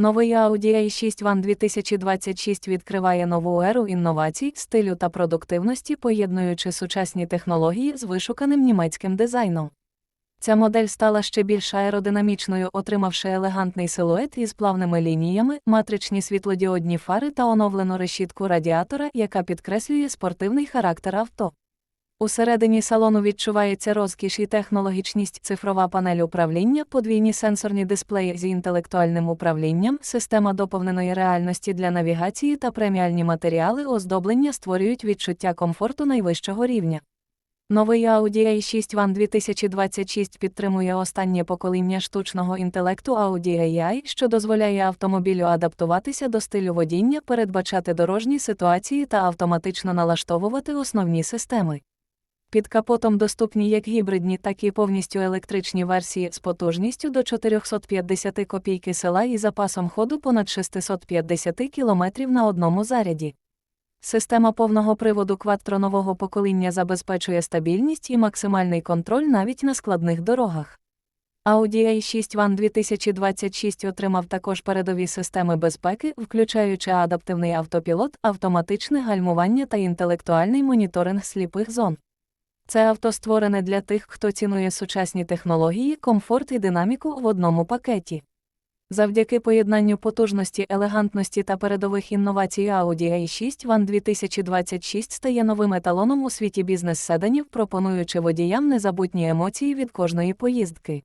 Новий Audi A6 One 2026 відкриває нову еру інновацій, стилю та продуктивності, поєднуючи сучасні технології з вишуканим німецьким дизайном. Ця модель стала ще більш аеродинамічною, отримавши елегантний силует із плавними лініями, матричні світлодіодні фари та оновлену решітку радіатора, яка підкреслює спортивний характер авто. Усередині салону відчувається розкіш і технологічність, цифрова панель управління, подвійні сенсорні дисплеї з інтелектуальним управлінням, система доповненої реальності для навігації та преміальні матеріали оздоблення створюють відчуття комфорту найвищого рівня. Новий Audi A6 One 2026 підтримує останнє покоління штучного інтелекту Audi AI, що дозволяє автомобілю адаптуватися до стилю водіння, передбачати дорожні ситуації та автоматично налаштовувати основні системи. Під капотом доступні як гібридні, так і повністю електричні версії з потужністю до 450 копійки села і запасом ходу понад 650 км на одному заряді. Система повного приводу Quattro нового покоління забезпечує стабільність і максимальний контроль навіть на складних дорогах. Audi A6 One 2026 отримав також передові системи безпеки, включаючи адаптивний автопілот, автоматичне гальмування та інтелектуальний моніторинг сліпих зон. Це авто створене для тих, хто цінує сучасні технології, комфорт і динаміку в одному пакеті. Завдяки поєднанню потужності, елегантності та передових інновацій Audi A6 Ван 2026 стає новим еталоном у світі бізнес-седанів, пропонуючи водіям незабутні емоції від кожної поїздки.